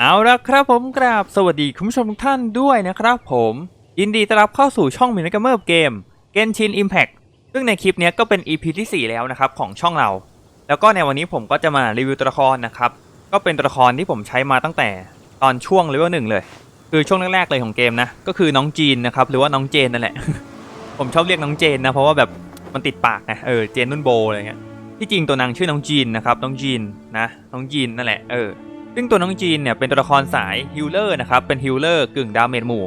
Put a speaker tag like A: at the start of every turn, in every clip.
A: เอาละครับผมกราบสวัสดีคุณผู้ชมทุกท่านด้วยนะครับผมยินดีต้อนรับเข้าสู่ช่องมินกเมอร์เกม Genshin Impact ซึ่งในคลิปนี้ก็เป็น EP ที่ 4 แล้วนะครับของช่องเรา แล้วก็ในวันนี้ผมก็จะมารีวิวตัวละครนะครับ ก็เป็นตัวละครที่ผมใช้มาตั้งแต่ตอนช่วงเลเวลหนึ่งเลย คือช่วงแรกๆเลยของเกมนะ ก็คือน้องจีนนะครับหรือว่าน้องเจนนั่นแหละ ผมชอบเรียกน้องเจนนะเพราะว่าแบบมันติดปากไงเออเจนนุ่นโบอะไรเงี้ยที่จริงตัวนางชื่อน้องจีนนะครับน้องจีนนะน้องจีนนั่นแหละเออ ซึ่งตัวน้องจีนเนี่ยเป็นตัวละครสายฮิลเลอร์นะครับ เป็นฮิลเลอร์กึ่งดาเมจหมู่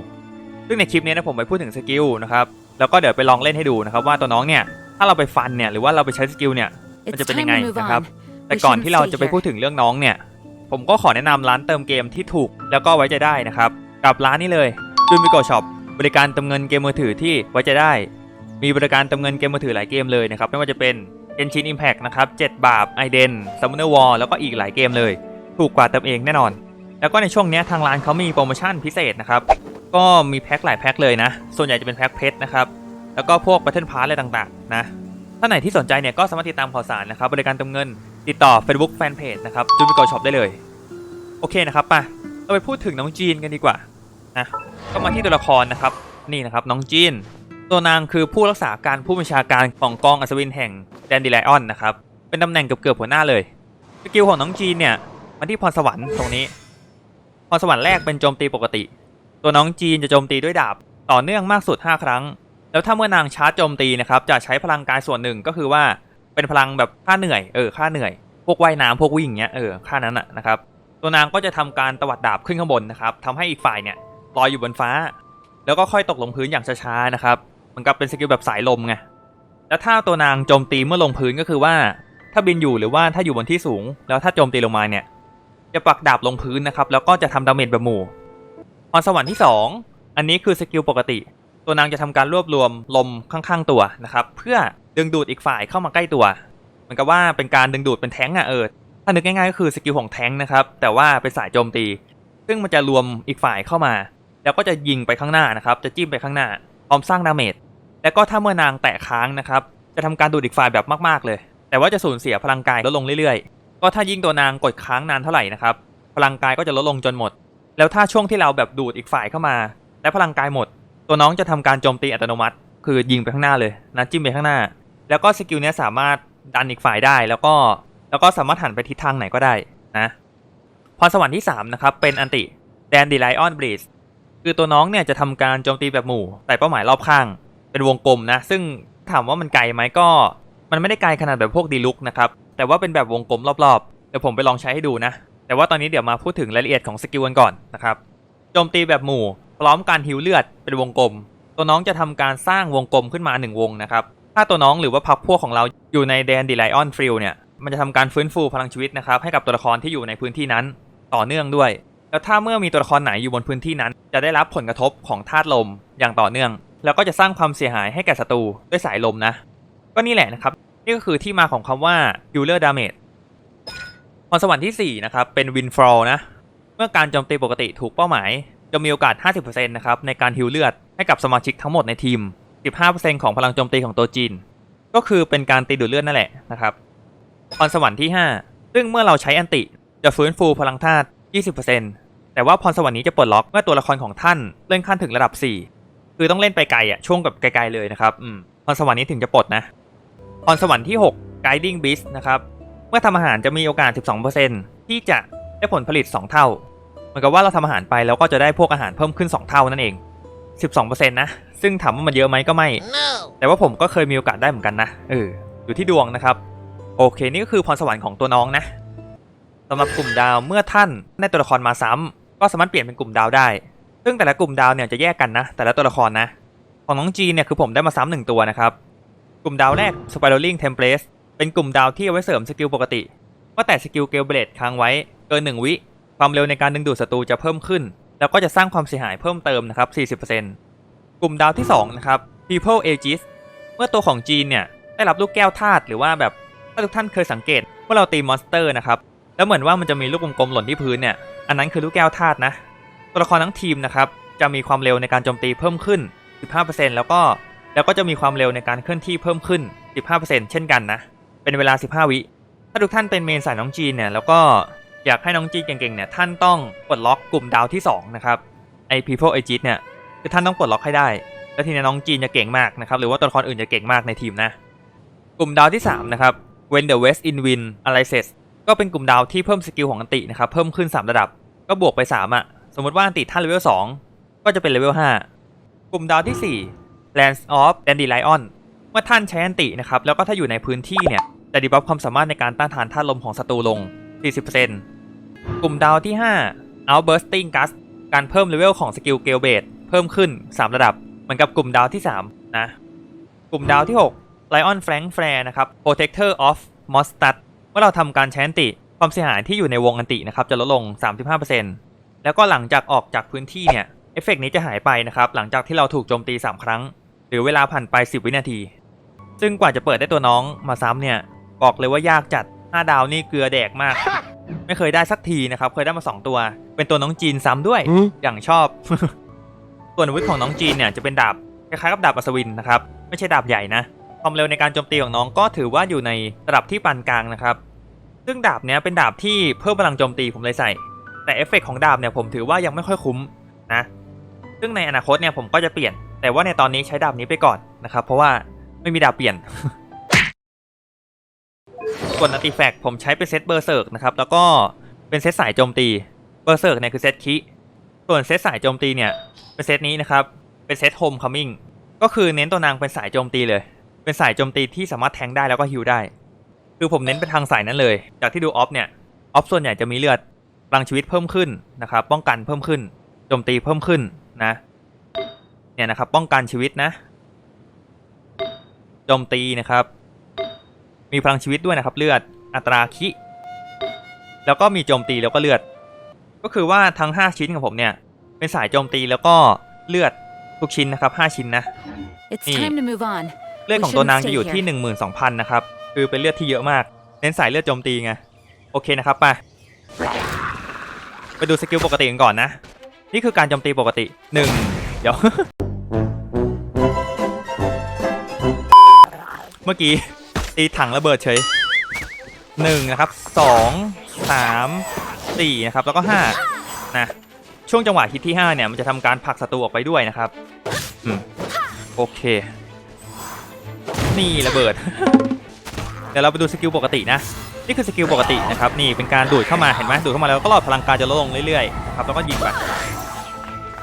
A: ซึ่งในคลิปนี้นะผมไปพูดถึงสกิลนะครับ แล้วก็เดี๋ยวไปลองเล่นให้ดูนะครับว่าตัวน้องเนี่ย ถ้าเราไปฟันเนี่ยหรือว่าเราไปใช้สกิลเนี่ย มัน
B: It's
A: จะเป็น
B: time
A: ยังไง
B: to move
A: นะครับ
B: on.
A: แต่ก่อนที่เราจะไปพูดถึงเรื่องน้องเนี่ย ผมก็ขอแนะนำร้านเติมเกมที่ถูกแล้วก็ไว้ใจได้นะครับ กับร้านนี้เลยจูนบิโกช็อปบริการเติมเงินเกมมือถือที่ไว้ใจได้ มีบริการเติมเงินเกมมือถือหลายเกมเลยนะครับ ไม่ว่าจะเป็น Genshin Impact นะครับ 7 บาป i d e n Summoner War แล้วก็อีกหลายเกมเลย ถูกกว่าเติมเองแน่นอน แล้วก็ในช่วงนี้ทางร้านเขามีโปรโมชั่นพิเศษนะครับ ก็มีแพ็คหลายแพ็คเลยนะ ส่วนใหญ่จะเป็นแพ็คเพชรนะครับ แล้วก็พวก Battle Pass อะไรต่างๆนะ ถ้าไหนที่สนใจเนี่ยก็สามารถติดตามข่าวสารนะครับ บริการเติมเงิน ติดต่อ Facebook Fanpage นะครับจูบิโกช็อปได้เลย โอเคนะครับป่ะเราไปพูดถึงน้องจีนกันดีกว่านะก็มาที่ตัวละครนะครับ นี่นะครับน้องจีน ตัวนางคือผู้รักษาการผู้บัญชาการของกองอัศวินแห่งแดนดิไลออนนะครับ เป็นตำแหน่งเกือบๆหัวหน้าเลย สกิลของน้องจีนเนี่ย มาที่พรสวรรค์ตรงนี้ พรสวรรค์แรกเป็นโจมตีปกติ ตัวน้องจีนจะโจมตีด้วยดาบ ต่อเนื่องมากสุด 5 ครั้ง แล้วถ้าเมื่อนางชาร์จโจมตีนะครับ จะใช้พลังกายส่วนหนึ่งก็คือว่าเป็นพลังแบบค่าเหนื่อย เออ ค่าเหนื่อย พวกว่ายน้ำพวกวิ่งเงี้ย เออ ค่านั้นอะนะครับ ตัวนางก็จะทำการตวัดดาบขึ้นข้างบนนะครับทำให้อีกฝ่ายเนี่ยลอยอยู่บนฟ้า แล้วก็ค่อยตกลงพื้นอย่างช้าๆนะครับเหมันกับเป็นสกิลแบบสายลมไง แล้วถ้าตัวนางโจมตีเมื่อลงพื้นก็คือว่า ถ้าบินอยู่หรือว่าถ้าอยู่บนที่สูง แล้วถ้าโจมตีลงมาเนี่ย จะปักดาบลงพื้นนะครับแล้วก็จะทำดาเมจแบบหมู่พรสวรรค์ที่ 2 อันนี้คือสกิลปกติ ตัวนางจะทำการรวบรวมลมข้างๆตัวนะครับเพื่อดึงดูดอีกฝ่ายเข้ามาใกล้ตัวเหมือนกับว่าเป็นการดึงดูดเป็นแท้งอะเออถ้านึกง่ายๆก็คือสกิลของแท้งนะครับแต่ว่าเป็นสายโจมตี ซึ่งมันจะรวมอีกฝ่ายเข้ามา แล้วก็จะยิงไปข้างหน้านะครับจะจิ้มไปข้างหน้าพร้อมสร้างดาเมจแล้วก็ถ้าเมื่อนางแตะค้างนะครับจะทำการดูดอีกฝ่ายแบบมากๆเลย แต่ว่าจะสูญเสียพลังกายลดลงเรื่อยๆ ก็ถ้ายิ่งตัวนางกดค้างนานเท่าไหร่นะครับพลังกายก็จะลดลงจนหมด แล้วถ้าช่วงที่เราแบบดูดอีกฝ่ายเข้ามา และพลังกายหมด ตัวน้องจะทำการโจมตีอัตโนมัติ คือยิงไปข้างหน้าเลยนะจิ้มไปข้างหน้า แล้วก็สกิลนี้สามารถดันอีกฝ่ายได้แล้วก็แล้วก็สามารถหันไปทิศทางไหนก็ได้นะพรสวรรค์ที่3นะครับเป็นอันติแดนดีไลออนบลีสคือตัวน้องเนี่ยจะทำการโจมตีแบบหมู่แต่เป้าหมายรอบข้าง เป็นวงกลมนะ ซึ่งถามว่ามันไกลไหมก็ มันไม่ได้ไกลขนาดแบบพวกดีลุกนะครับ แต่ว่าเป็นแบบวงกลมรอบๆ เดี๋ยวผมไปลองใช้ให้ดูนะ แต่ว่าตอนนี้เดี๋ยวมาพูดถึงรายละเอียดของสกิลกันก่อนนะครับโจมตีแบบหมู่ พร้อมการฮิวเลือดเป็นวงกลม ตัวน้องจะทำการสร้างวงกลมขึ้นมา 1 วงนะครับ ถ้าตัวน้องหรือว่าพักพวกของเราอยู่ในแดนดีไลออนฟริลเนี่ย มันจะทำการฟื้นฟูพลังชีวิตนะครับให้กับตัวละครที่อยู่ในพื้นที่นั้นต่อเนื่องด้วย แล้วถ้าเมื่อมีตัวละครไหนอยู่บนพื้นที่นั้น จะได้รับผลกระทบของธาตุลมอย่างต่อเนื่อง แล้วก็จะสร้างความเสียหายให้แก่ศัตรูด้วยสายลมนะ ก็นี่แหละนะครับ นี่ก็คือที่มาของคำว่า Healer Damage พรสวรรค์ที่ 4 นะครับ เป็น Windfall นะ เมื่อการโจมตีปกติถูกเป้าหมาย จะมีโอกาส 50%นะครับในการฮิวเลือดให้กับสมาชิกทั้งหมดในทีม 15%ของพลังโจมตีของตัวจีน ก็คือเป็นการตีดูดเลือดนั่นแหละนะครับพรสวรรค์ที่ 5 ซึ่งเมื่อเราใช้อันติจะฟื้นฟูพลังธาตุ 20%แต่ว่าพรสวรรค์นี้จะปลดล็อกเมื่อตัวละครของท่านเลื่อนขั้นถึงระดับ 4 คือต้องเล่นไปไกลอะช่วงกับไกลๆเลยนะครับอืมพรสวรรค์นี้ถึงจะปลดนะ พรสวรรค์ที่ 6 Guiding Beast นะครับ เมื่อทำอาหารจะมีโอกาส 12%ที่จะได้ผลผลิต 2 เท่า เหมือนกับว่าเราทำอาหารไปแล้วก็จะได้พวกอาหารเพิ่มขึ้น 2 เท่านั่นเอง 12%นะ ซึ่งถามว่ามันเยอะไหมก็ไม่แต่ว่าผมก็เคยมีโอกาสได้เหมือนกันนะ เออ อยู่ที่ดวงนะครับ โอเค นี่ก็คือพรสวรรค์ของตัวน้องนะสำหรับกลุ่มดาวเมื่อท่านได้ตัวละครมาซ้ำก็สามารถเปลี่ยนเป็นกลุ่มดาวได้ ซึ่งแต่ละกลุ่มดาวเนี่ยจะแยกกันนะ แต่ละตัวละครนะ ของน้องจีนเนี่ยคือผมได้มาซ้ำหนึ่งตัวนะครับ กลุ่มดาวแรก Spiraling Templates เป็นกลุ่มดาวที่เอาไว้เสริมสกิลปกติ ว่าแต่สกิลเกลเบลดค้างไว้เกิน 1 วิ ความเร็วในการดึงดูดศัตรูจะเพิ่มขึ้น แล้วก็จะสร้างความเสียหายเพิ่มเติมนะครับ 40%กลุ่มดาวที่ 2 นะครับ People Aegis เมื่อตัวของจีนเนี่ยได้รับลูกแก้วธาตุหรือว่าแบบถ้าทุกท่านเคยสังเกตว่าเราตีมอนสเตอร์นะครับแล้วเหมือนว่ามันจะมีลูกกลมๆหล่นที่พื้นเนี่ยอันนั้นคือลูกแก้วธาตุนะ ตัวละครทั้งทีมนะครับจะมีความเร็วในการโจมตีเพิ่มขึ้น 15%แล้วก็ แล้วก็จะมีความเร็วในการเคลื่อนที่เพิ่มขึ้น 15%เช่นกันนะ เป็นเวลา 15 วิ ถ้าทุกท่านเป็นเมนสายน้องจีนเนี่ย แล้วก็อยากให้น้องจีนเก่งๆเนี่ย ท่านต้องปลดล็อกกลุ่มดาวที่สองนะครับ ไอ people a g i t เนี่ย คือท่านต้องปลดล็อกให้ได้ แล้วทีนี้น้องจีนจะเก่งมากนะครับ หรือว่าตัวละครอื่นจะเก่งมากในทีมนะ กลุ่มดาวที่ 3 นะครับ When the West in Wind Arises ก็เป็นกลุ่มดาวที่เพิ่มสกิลของอันตินะครับ เพิ่มขึ้น 3 ระดับ ก็บวกไป3อะ สมมติว่าอันติท่านเลเวล2ก็จะเป็นเลเวล5กลุ่มดาวที่ 4 Lands of Dandelion เมื่อท่านใช้อันตินะครับ แล้วก็ถ้าอยู่ในพื้นที่เนี่ย จะดีบัฟความสามารถในการต้านทานธาตุลมของศัตรูลง 40%กลุ่มดาวที่ 5 Outbursting Gust การเพิ่มเลเวลของสกิลเกลเบดเพิ่มขึ้น 3 ระดับ เหมือนกับกลุ่มดาวที่ 3 นะ กลุ่มดาวที่ 6 Lion Flank Flare นะครับ Protector of m o s t a d เมื่อเราทำการใช้อันติความเสียหายที่อยู่ในวงอันตินะครับจะลดลง 35%แล้วก็หลังจากออกจากพื้นที่เนี่ยเอฟเฟกต์นี้จะหายไปนะครับ หลังจากที่เราถูกโจมตี 3 ครั้ง หรือเวลาผ่านไป 10 วินาที ซึ่งกว่าจะเปิดได้ตัวน้องมาซ้ำเนี่ย บอกเลยว่ายากจัด 5 ดาวนี่เกลือแดกมาก ไม่เคยได้สักทีนะครับ เคยได้มา 2 ตัว เป็นตัวน้องจีนซ้ำด้วย อย่างชอบ ส่วนอาวุธของน้องจีนเนี่ยจะเป็นดาบคล้ายๆกับดาบอัศวินนะครับ ไม่ใช่ดาบใหญ่นะ ความเร็วในการโจมตีของน้องก็ถือว่าอยู่ในระดับที่ปานกลางนะครับ ซึ่งดาบเนี้ยเป็นดาบที่เพิ่มพลังโจมตีผมเลยใส่ แต่เอฟเฟกต์ของดาบเนี่ยผมถือว่ายังไม่ค่อยคุ้มนะ ซึ่งในอนาคตเนี่ยผมก็จะเปลี่ยน แต่ว่าในตอนนี้ใช้ดาบนี้ไปก่อนนะครับ เพราะว่าไม่มีดาบเปลี่ยนส่วนอัติแฟกผมใช้เป็นเซตเบอร์เซิร์กนะครับ แล้วก็เป็นเซตสายโจมตีเบอร์เซิร์กเนี่ยคือเซตคิส่วนเซตสายโจมตีเนี่ยเป็นเซตนี้นะครับ เป็นเซตโฮมคัมมิ่งก็คือเน้นตัวนางเป็นสายโจมตีเลย เป็นสายโจมตีที่สามารถแทงได้แล้วก็ฮิวได้ คือผมเน้นไปทางสายนั้นเลย จากที่ดูออฟเนี่ยออฟส่วนใหญ่จะมีเลือดพลังชีวิตเพิ่มขึ้นนะครับ ป้องกันเพิ่มขึ้นโจมตีเพิ่มขึ้นนะ เนี่ยนะครับ ป้องกันชีวิตนะโจมตีนะครับ มีพลังชีวิตด้วยนะครับ เลือดอัตราคิ แล้วก็มีโจมตีแล้วก็เลือด ก็คือว่าทั้ง 5 ชิ้นของผมเนี่ย เป็นสายโจมตีแล้วก็เลือดทุกชิ้นนะครับ 5 ชิ้นนะ
B: It's
A: Mm.
B: time to move on.
A: เลือดของตัวนางจะอยู่ที่ 12,000 นะครับ คือเป็นเลือดที่เยอะมาก เน้นสายเลือดโจมตีไง โอเคนะครับไปไปดูสกิลปกติกันก่อนนะ นี่คือการโจมตีปกติ 1 เดี๋ยว เมื่อกี้ตีถังระเบิดเฉย1นะครับ2 3 4นะครับแล้วก็5นะช่วงจังหวะฮิตที่5เนี่ยมันจะทำการผลักศัตรูออกไปด้วยนะครับอืมโอเค นี่ระเบิด เดี๋ยวเราไปดูสกิลปกตินะนี่คือสกิลปกตินะครับนี่เป็นการดูดเข้ามาเห็นไหมดูดเข้ามาแล้วก็หลอดพลังการจะลดลงเรื่อยๆนะครับแล้วก็ยิงไป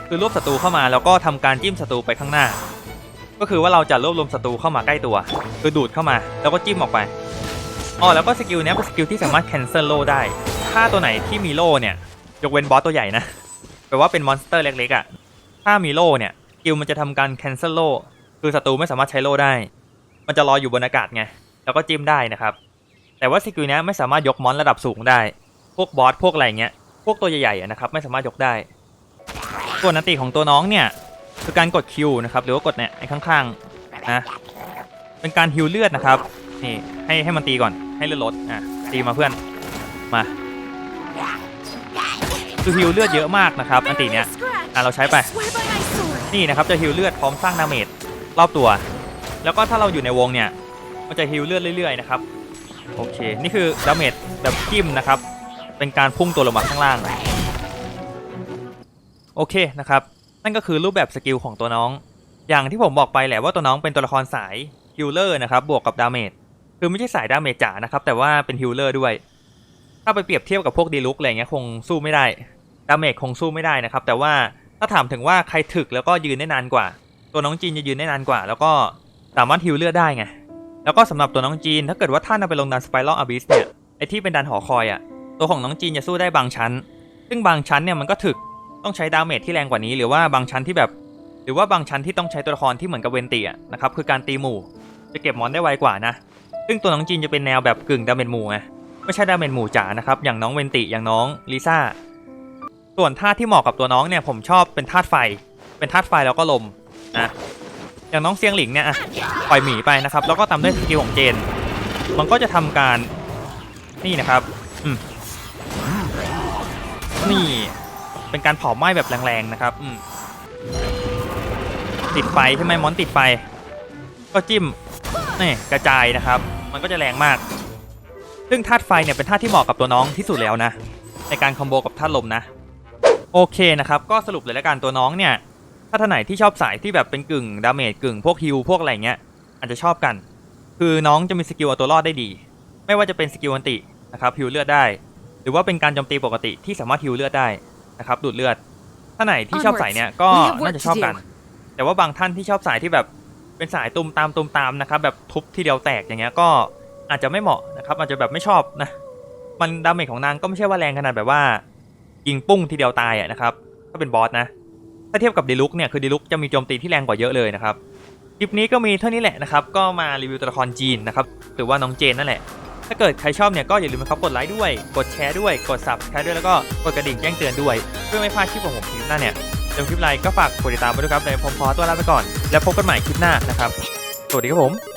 A: คือรวบศัตรูเข้ามาแล้วก็ทำการจิ้มศัตรูไปข้างหน้า ก็คือว่าเราจะรวบรวมศัตรูเข้ามาใกล้ตัว คือดูดเข้ามา แล้วก็จิ้มออกไปอ๋อแล้วก็สกิลนี้เป็นสกิลที่สามารถ cancel โล่ได้ ถ้าตัวไหนที่มีโล่เนี่ย ยกเว้นบอสตัวใหญ่นะแปลว่าเป็นมอนสเตอร์เล็กๆอะ่ะ ถ้ามีโล่เนี่ยสกิลมันจะทำการ cancel โล่คือศัตรูไม่สามารถใช้โล่ได้ มันจะลอยอยู่บนอากาศไง แล้วก็จิ้มได้นะครับ แต่ว่าสกิลนี้ไม่สามารถยกมอนระดับสูงได้ พวกบอสพวกอะไรเงี้ย พวกตัวใหญ่ๆนะครับไม่สามารถยกได้ ส่วนนันติของตัวน้องเนี่ย คือการกดคิวนะครับหรือว่ากดเนี่ยไอ้ข้างๆนะเป็นการฮิวเลือดนะครับนี่ให้ให้มันตีก่อนให้เลือดลดอะตีมาเพื่อนมาคือฮิวเลือดเยอะมากนะครับอันติเนี้ยอะเราใช้ไปนี่นะครับจะฮิวเลือดพร้อมสร้างดาเมจรอบตัว แล้วก็ถ้าเราอยู่ในวงเนี่ยมันจะฮิวเลือดเรื่อยๆนะครับโอเคนี่คือดาเมจแบบจิ้มนะครับเป็นการพุ่งตัวลงมาข้างล่างโอเคนะครับ นั่นก็คือรูปแบบสกิลของตัวน้อง อย่างที่ผมบอกไปแหละว่าตัวน้องเป็นตัวละครสายฮิลเลอร์นะครับบวกกับดาเมจคือไม่ใช่สายดาเมจจ๋านะครับแต่ว่าเป็นฮิลเลอร์ด้วย ถ้าไปเปรียบเทียบกับพวกดีลุกอะไรเงี้ยคงสู้ไม่ได้ดาเมจคงสู้ไม่ได้นะครับแต่ว่าถ้าถามถึงว่าใครถึกแล้วก็ยืนได้นานกว่า ตัวน้องจีนจะยืนได้นานกว่า แล้วก็สามารถฮิลเลือดได้ไงแล้วก็สำหรับตัวน้องจีนถ้าเกิดว่าท่านเอาไปลงดันสไปรัลอบิสเนี่ยไอที่เป็นดันหอคอยอะ่ะตัวของน้องจีนจะสู้ได้บางชั้น ซึ่งบางชั้นเนี่ยมันก็ถึก ต้องใช้ดาเมจที่แรงกว่านี้หรือว่าบางชั้นที่แบบ หรือว่าบางชั้นที่ต้องใช้ตัวละครที่เหมือนกับเวนติอะนะครับคือการตีหมู่ จะเก็บมอนได้ไวกว่านะ ซึ่งตัวน้องจีนจะเป็นแนวแบบกึ่งดาเมจหมู่ไงไม่ใช่ดาเมจหมู่จ๋านะครับอย่างน้องเวนติอย่างน้องลิซ่าส่วนธาตุที่เหมาะกับตัวน้องเนี่ยผมชอบเป็นธาตุไฟ เป็นธาตุไฟแล้วก็ลมนะอย่างน้องเซียงหลิงเนี่ยอะปล่อยหมีไปนะครับแล้วก็ตามด้วยสกิลของเจน มันก็จะทำการนี่นะครับอืมนี่ เป็นการเผาไหม้แบบแรงๆนะครับติดไฟใช่ไหมมอนติดไฟ ก็จิ้มนี่กระจายนะครับ มันก็จะแรงมาก ซึ่งธาตุไฟเนี่ยเป็นธาตุที่เหมาะกับตัวน้องที่สุดแล้วนะ ในการคอมโบกับท่าตุลมนะ โอเคนะครับ ก็สรุปเลยแล้วกันตัวน้องเนี่ย ถ้าท่านไหนที่ชอบสายที่แบบเป็นกึ่งดาเมจกึ่งพวกฮิลพวกอะไรเงี้ยอาจจะชอบกัน คือน้องจะมีสกิลเอาตัวรอดได้ดี ไม่ว่าจะเป็นสกิลอันตินะครับฮิลเลือดได้ หรือว่าเป็นการโจมตีปกติที่สามารถฮิลเลือดได้ นะครับดูดเลือดถ้าไหนที่ชอบสายเนี้ยก็น่าจะชอบกัน แต่ว่าบางท่านที่ชอบสายที่แบบเป็นสายตุมตามตุมตามนะครับแบบทุบทีเดียวแตกอย่างเงี้ยก็อาจจะไม่เหมาะนะครับอาจจะแบบไม่ชอบนะมันดาเมจของนางก็ไม่ใช่ว่าแรงขนาดแบบว่ายิงปุ้งทีเดียวตายอะนะครับถ้าเป็นบอสนะถ้าเทียบกับดีลุกเนี่ยคือดีลุกจะมีโจมตีที่แรงกว่าเยอะเลยนะครับคลิปนี้ก็มีเท่านี้แหละนะครับก็มารีวิวตัวละครจีนนะครับหรือว่าน้องเจนนั่นแหละ ถ้าเกิดใครชอบเนี่ยก็อย่าลืมนะครับกดไลค์ด้วย กดแชร์ด้วย กดซับสไครต์ด้วยแล้วก็กดกระดิ่งแจ้งเตือนด้วย เพื่อไม่พลาดคลิปของผมคลิปหน้าเนี่ยเจอคลิปอะไรก็ฝากกดติดตามไปด้วยครับในผมขอตัวลาไปก่อน แล้วพบกันใหม่คลิปหน้านะครับ สวัสดีครับผม